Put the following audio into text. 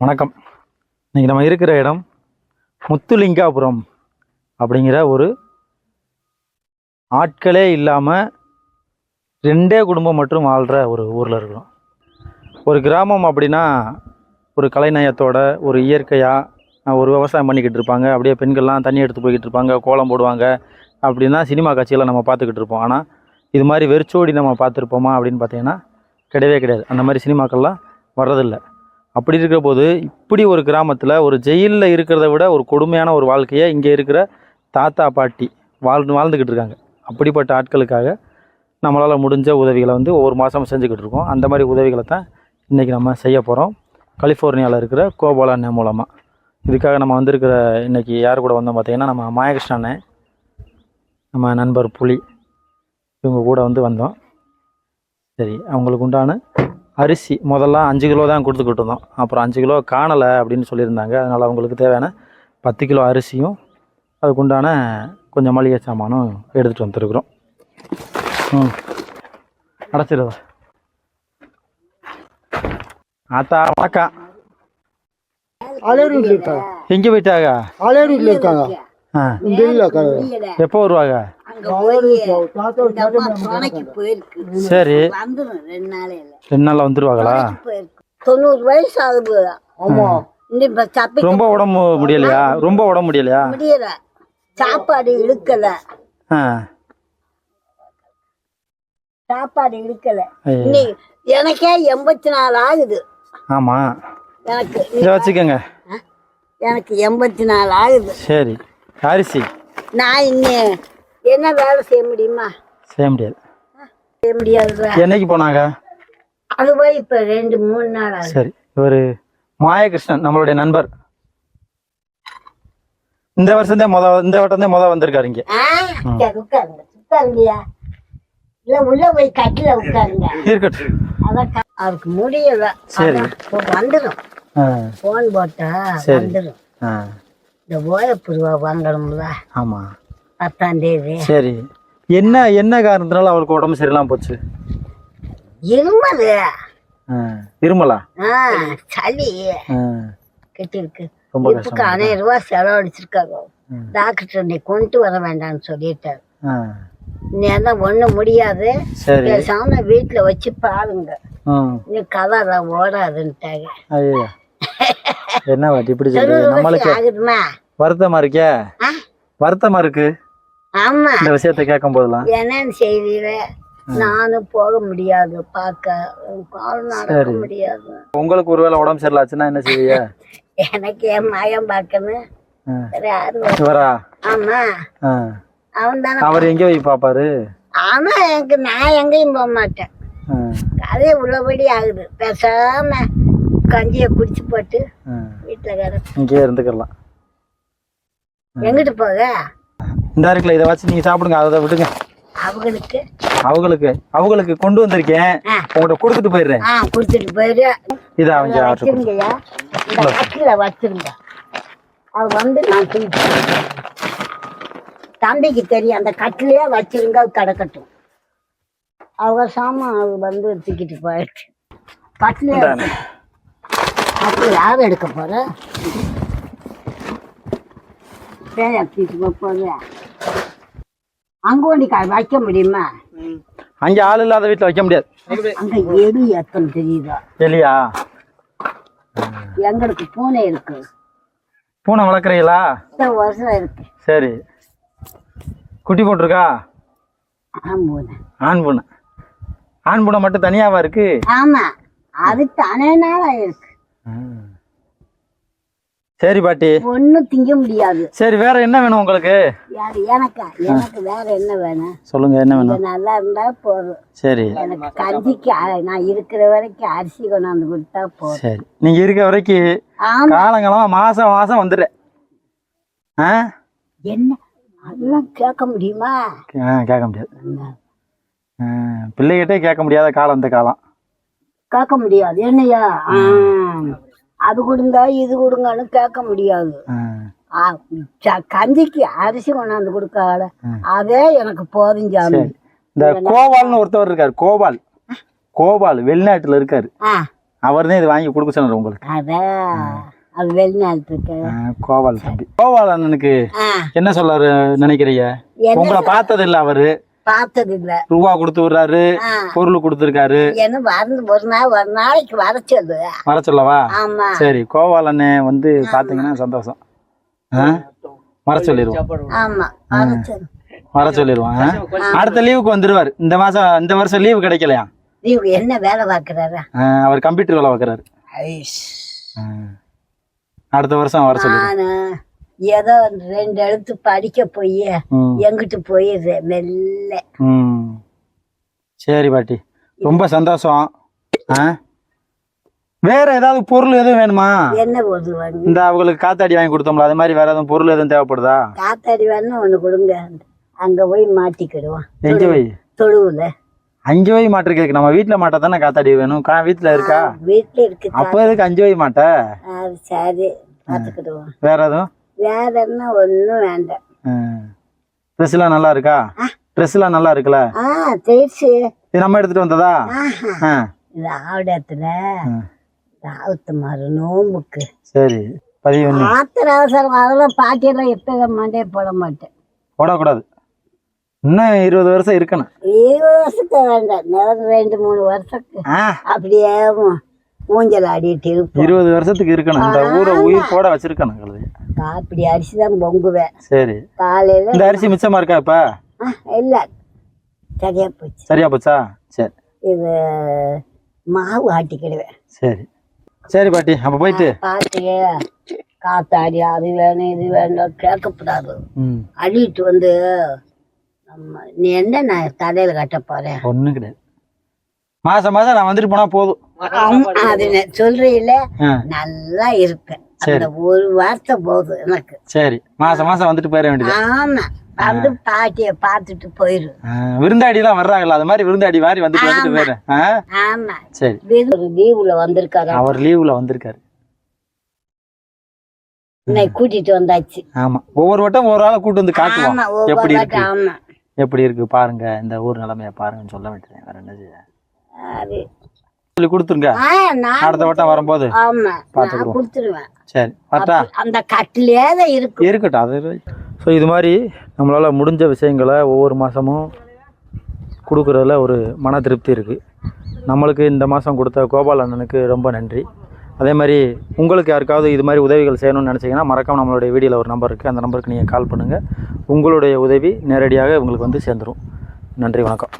வணக்கம். இன்றைக்கி நம்ம இருக்கிற இடம் முத்துலிங்காபுரம் அப்படிங்கிற ஒரு ஆட்களே இல்லாமல் ரெண்டே குடும்பம் மட்டும் வாழ்கிற ஒரு ஊரில் இருக்கிறோம். ஒரு கிராமம் அப்படின்னா ஒரு கலைநயத்தோட ஒரு இயற்கையாக ஒரு விவசாயம் பண்ணிக்கிட்டு இருப்பாங்க. அப்படியே பெண்கள்லாம் தண்ணி எடுத்து போய்கிட்டு இருப்பாங்க கோலம் போடுவாங்க அப்படின்னா சினிமா காட்சிகளை நம்ம பார்த்துக்கிட்டு இருப்போம். ஆனால் இது மாதிரி வெறிச்சோடி நம்ம பார்த்துருப்போமா அப்படின்னு பார்த்தீங்கன்னா கிடையவே கிடையாது. அந்த மாதிரி சினிமாக்கள்லாம் வர்றதில்லை. அப்படி இருக்கிற போது இப்படி ஒரு கிராமத்தில் ஒரு ஜெயிலில் இருக்கிறத விட ஒரு கொடுமையான ஒரு வாழ்க்கையை இங்கே இருக்கிற தாத்தா பாட்டி வாழ்ந்து வாழ்ந்துக்கிட்டு இருக்காங்க. அப்படிப்பட்ட ஆட்களுக்காக நம்மளால் முடிஞ்ச உதவிகளை வந்து ஒவ்வொரு மாதமும் செஞ்சுக்கிட்டு இருக்கோம். அந்த மாதிரி உதவிகளை தான் இன்றைக்கி நம்ம செய்ய போகிறோம் கலிஃபோர்னியாவில் இருக்கிற கோபாலா அண்ணன் மூலமாக இதுக்காக நம்ம வந்திருக்கிற இன்றைக்கி யார் கூட வந்தோம் பார்த்தீங்கன்னா நம்ம மாயகிருஷ்ண நம்ம நண்பர் புலி இவங்க கூட வந்து வந்தோம். சரி அவங்களுக்கு உண்டான அரிசி முதல்ல அஞ்சு கிலோ தான் கொடுத்துக்கிட்டு இருந்தோம். அப்புறம் அஞ்சு கிலோ காணலை அப்படின்னு சொல்லியிருந்தாங்க. அதனால் அவங்களுக்கு தேவையான பத்து கிலோ அரிசியும் அதுக்குண்டான கொஞ்சம் மளிகை சாமானும் எடுத்துகிட்டு வந்துருக்குறோம். ம். அடைச்சிடுவா ஆத்தா வணக்கம். எங்கே போயிட்டாங்க இருக்காங்க. எப்போ வருவாங்க? சரி. ரெண்டு நாளில் வந்துடுவாங்களா போயிருக்கு. தொண்ணூறு வயசு ஆகுது தப்பி ரொம்ப உடம்பு முடியலையா? ரொம்ப உடம்பு முடியலையா? முடியல. சாப்பாடு இழுக்கல. சாப்பாடு இழுக்கல. எனக்கே எண்பத்தி நாலு ஆகுது. ஆமாம் எனக்கு இதை வச்சுக்கோங்க? எனக்கு எண்பத்தி நாலு ஆகுது. சரி. அரிசி நான் இன்னும் என்ன வேலை செய்ய முடியுமா? செய்ய முடியாது. செய்ய முடியாது என்னைக்கு போனாங்க? அது போய் இப்ப ரெண்டு மூணு நாள் சரி இவர் மாயகிருஷ்ணன் நம்மளுடைய நண்பர். இந்த வருஷம் தான் முத இந்த வட்டம் தான் முத வந்திருக்காரு இங்க. உட்காருங்க. உட்காருங்கய்யா. இல்ல உள்ள போய் கட்டில உட்காருங்க. இருக்கட்டும். அவருக்கு முடியல. சரி. வந்துடும் போன் போட்டா. வந்துடும் வாங்கணும்ல ஆமா. பத்தாம் தேதி சரி. என்ன என்ன காரணத்தினால அவருக்கு உடம்பு சரியில்லாம போச்சு? இருமலா. ஆ சளி. கெட்டிருக்கு. இப்பக்கு ஆயிரம் ரூபாய் செலவழிச்சிருக்காங்க டாக்டர் நீ கொண்டு வர வேண்டாம்னு சொல்லிட்டாரு. அதான் ஒண்ணும் முடியாது. பேசாம வீட்டுல வச்சு பாருங்க. நீ கதை ஓடாதுன்ட்டாங்க. என்ன வாட்டி இப்படி வருத்தமா இருக்கே? வருத்தமா இருக்கு? ஆமா. இந்த விஷயத்த கேட்கும் போதெல்லாம் என்னன்னு செய்தியில நானும் போக முடியாது பார்க்க. கால் நடக்க முடியாது. உங்களுக்கு ஒருவேளை உடம்பு சரியில்லாச்சுன்னா என்ன செய்வீங்க? எனக்கு என் மயம் பார்க்கணும். இவரா? ஆமா. அவன் தானே அவர் எங்க போய் பாப்பாரு ஆமா எனக்கு நான் எங்கேயும் போக மாட்டேன். அதே உள்ளபடி ஆகுது. பேசாம கஞ்சியை குடிச்சு போட்டு. வீட்டுல இங்கேயே இருந்துக்கலாம். எங்கிட்டு போக? இந்த இருக்குல்ல இதை வச்சு நீங்க சாப்பிடுங்க அதை விடுங்க. அவங்களுக்கு? அவங்களுக்கு அவங்களுக்கு கொண்டு வந்திருக்கேன். உங்கள்கிட்ட கொடுத்துட்டு போயிடுறேன். கொடுத்துட்டு போயிரு இதை அவங்க வச்சிருங்கய்யா. கட்டில வச்சிருங்க. அது வந்து நான் தூக்கி தம்பிக்கு தெரியும் அந்த கட்டிலேயே வச்சிருங்க அது கிடக்கட்டும். அவங்க சாமான் அது வந்து தூக்கிட்டு போயிடுச்சு கட்டிலே அப்படி யார் எடுக்க போற? பேயா தூக்கிட்டு போகுது அங்க ஒண்டி வைக்க முடியுமா? அங்கே ஆள் இல்லாத வீட்டில் வைக்க முடியாது. அங்க எலி எத்தனை தெரியுதா? இல்லையா எங்களுக்கு பூனை இருக்கு. பூனை வளர்க்குறீங்களா? வருஷம் இருக்கு. சரி. குட்டி போட்டிருக்கா ஆம் பூனை. ஆண் பூனை. ஆண் பூனை மட்டும் தனியாவா இருக்கு? ஆமா. அது தானே நாளா இருக்கு. சரி பாட்டி. ஒண்ணும் திங்க முடியாது. சரி வேற என்ன வேணும் உங்களுக்கு? எனக்கா எனக்கு வேற என்ன வேணும்? சொல்லுங்க என்ன வேணும்? நல்லா இருந்தா போதும். சரி. எனக்கு கஞ்சிக்கு நான் இருக்கிற வரைக்கும் அரிசி கொண்டாந்து கொடுத்தா போதும். சரி. நீங்க இருக்க வரைக்கும் காலங்காலமா மாசம் மாசம் வந்துடுறேன் ஆ? என்ன? அதெல்லாம் கேட்க முடியுமா? ஆ, கேட்க முடியாது. பிள்ளைகிட்டே கேட்க முடியாத காலம் இந்த காலம். கேட்க முடியாது. என்னையா? அது கொடுங்க இது கொடுங்கன்னு கேட்க முடியாது. கஞ்சிக்கு அரிசி கொண்டாந்து கொடுக்காத. அதே எனக்கு போதும் சாமி. இந்த கோபால்னு ஒருத்தவர் இருக்காரு கோபால். கோபால் வெளிநாட்டுல இருக்காரு. அவர் தான் இது வாங்கி கொடுக்க சொன்னார் உங்களுக்கு. அது. வெளிநாட்டுக்கு ஆ, கோபால் தம்பி. கோபால் அண்ணனுக்கு என்ன சொல்றாரு நினைக்கிறீங்க? உங்களை பார்த்தது இல்ல அவரு. பார்த்தது இல்ல ரூபா கொடுத்து விடுறாரு பொருள் கொடுத்துருக்காரு. என்ன வந்து ஒரு நாள் ஒரு நாளைக்கு வர சொல்லு. வர சொல்லவா? சரி கோபால் அண்ணன் வந்து பாத்தீங்கன்னா சந்தோஷம்? வர சொல்லிடுவோம் ஆமா வர சொல்லு. வர சொல்லிடுவோம் ஆ? அடுத்த லீவுக்கு வந்துருவாரு. இந்த மாசம் இந்த வருஷம் லீவு கிடைக்கலையா? இவங்க என்ன வேலை பார்க்கறாரா? அவர் கம்ப்யூட்டர் வேலை பார்க்கறாரு. அடுத்த வருஷம் வர சொல்லி நானு. ஏதோ ரெண்டு எழுத்து படிக்க போய் எங்கிட்டு போயிடுறேன் மெல்ல. சரி பாட்டி. ரொம்ப சந்தோஷம். வேற ஏதாவது பொருள் எதுவும் வேணுமா? என்ன இந்த அவங்களுக்கு காத்தாடி வாங்கி கொடுத்தோம்ல அது மாதிரி வேற எதுவும் பொருள் எதுவும் தேவைப்படுதா? காத்தாடி வேணா ஒண்ணு கொடுங்க. அங்க போய் மாட்டிக்கிடுவான் எங்க போய்? தொழுவுல. அஞ்சு போய் மாட்டிருக்கு நம்ம வீட்டுல மாட்டா தானே காத்தாடி வேணும்? கா வீட்டுல இருக்கா? வீட்டுல இருக்கு அப்ப எதுக்கு அஞ்சு போய் மாட்ட? சரி வேற எதுவும்? வேற என்ன ஒண்ணும் வேண்டாம். ட்ரெஸ் எல்லாம் நல்லா இருக்கா ட்ரெஸ் எல்லாம் நல்லா இருக்குல்ல இது நம்ம எடுத்துட்டு வந்ததா? ஆ. ராவுத்து மாறு நோம்புக்கு. சரி பதிவு ஆத்திர அவசரம் அதெல்லாம் பாட்டியெல்லாம் எப்ப மண்டே போட மாட்டேன். போடக்கூடாது. இன்னும் இருபது வருஷம் இருக்கணும். இருபது வருஷத்துக்கு வேண்டாம். ரெண்டு மூணு வருஷத்துக்கு. அப்படியே மூ- ஊஞ்சல் ஆடிட்டு இருபது வருஷத்துக்கு இருக்கணும். இந்த ஊரை உயிர் போட வச்சிருக்கணும். கழுதைய அப்படி அரிசி தான் பொங்குவேன். சரி. காலையில இந்த அரிசி மிச்சமா இருக்கா இப்ப? இல்ல. சரியா போச்சு. சரியா போச்சா? சரி. இது மாவு ஆட்டிக்கிடுவேன். சரி. சரி பாட்டி அப்ப போயிட்டு. பாட்டு காத்தாடி அது வேணும் இது வேணும் கேட்கக்கூடாது. ம். அள்ளிட்டு வந்து நம்ம நீ என்ன நான் தலையில கட்ட போறேன்? ஒண்ணும் கிடையாது. மாசம் மாசம் நான் வந்துட்டு போனா போதும். அது சொல்றீல நல்லா இருப்பேன். அந்த ஒரு வார்த்தை போதும் எனக்கு. சரி. மாசம் மாசம் வந்துட்டு போயிட வேண்டியது. ஆமா. வந்து பாட்டிய பார்த்துட்டு போயிரு. விருந்தாடி எல்லாம் வர்றாங்கல்ல அது மாதிரி விருந்தாடி மாதிரி வந்துட்டு வந்துட்டு ஆ? ஆமா. சரி. லீவுல வந்திருக்காரு? அவர் லீவுல வந்திருக்காரு. கூட்டிட்டு வந்தாச்சு. ஆமா. ஒவ்வொரு வட்டம் ஒரு ஆளை கூட்டு வந்து காட்டுவோம் எப்படி இருக்கு? ஆமா. எப்படி இருக்கு? பாருங்க இந்த ஊர் நிலைமைய பாருங்கன்னு சொல்ல வேண்டியது. வேற என்ன செய்ய? அது சொல்லி கொடுத்துருங்க. அடுத்த வட்டம் வரும்போது ஆமா நான் பாத்துக்குறோம். கொடுத்துருவேன். சரி பார்த்தா அந்த கட்டிலே தான் இருக்கு இருக்கட்டும் அது ஸோ இது மாதிரி நம்மளால் முடிஞ்ச விஷயங்களை ஒவ்வொரு மாதமும் கொடுக்குறதுல ஒரு மன திருப்தி இருக்குது நம்மளுக்கு இந்த மாதம் கொடுத்த கோபால் அண்ணனுக்கு ரொம்ப நன்றி. அதே மாதிரி உங்களுக்கு யாருக்காவது இது மாதிரி உதவிகள் செய்யணும்னு நினச்சிங்கன்னா மறக்காம நம்மளுடைய வீடியோவில் ஒரு நம்பர் இருக்குது அந்த நம்பருக்கு நீங்கள் கால் பண்ணுங்கள் உங்களுடைய உதவி நேரடியாக உங்களுக்கு வந்து சேர்ந்துடும் நன்றி வணக்கம்.